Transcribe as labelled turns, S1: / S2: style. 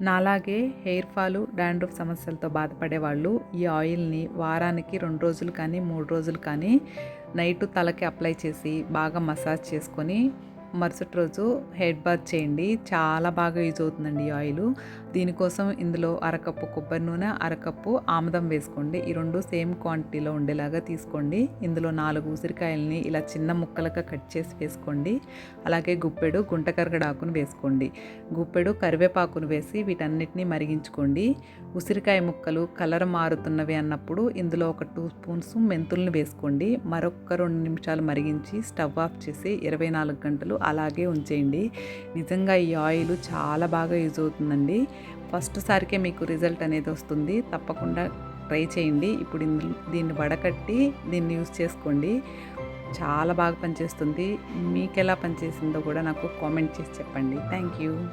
S1: నాలాగే hair fall dandruff సమస్యలతో బాధపడే వాళ్ళు ఈ ఆయిల్ని వారానికి రెండు రోజులు కానీ మూడు రోజులు కానీ నైట్ తలకి అప్లై చేసి బాగా మసాజ్ చేసుకొని మరుసటి రోజు హెడ్ బాత్ చేయండి. చాలా బాగా యూజ్ అవుతుందండి ఈ ఆయిల్. దీనికోసం ఇందులో అరకప్పు కొబ్బరి నూనె అరకప్పు ఆముదం వేసుకోండి. ఈ రెండు సేమ్ క్వాంటిటీలో ఉండేలాగా తీసుకోండి. ఇందులో నాలుగు ఉసిరికాయలని ఇలా చిన్న ముక్కలుగా కట్ చేసి వేసుకోండి. అలాగే గుప్పెడు గుంటకరగడాకును వేసుకోండి. గుప్పెడు కరివేపాకును వేసి వీటన్నిటిని మరిగించుకోండి. ఉసిరికాయ ముక్కలు కలర్ మారుతున్నవి అన్నప్పుడు ఇందులో ఒక టూ స్పూన్స్ మెంతుల్ని వేసుకోండి. మరొక రెండు నిమిషాలు మరిగించి స్టవ్ ఆఫ్ చేసి ఇరవై నాలుగు గంటలు అలాగే ఉంచేయండి. నిజంగా ఈ ఆయిల్ చాలా బాగా యూజ్ అవుతుందండి. ఫస్ట్ సారికే మీకు రిజల్ట్ అనేది వస్తుంది. తప్పకుండా ట్రై చేయండి. ఇప్పుడు దీన్ని వడకట్టి దీన్ని యూజ్ చేసుకోండి. చాలా బాగా పనిచేస్తుంది. మీకు ఎలా పనిచేసిందో కూడా నాకు కామెంట్ చేసి చెప్పండి. Thank you.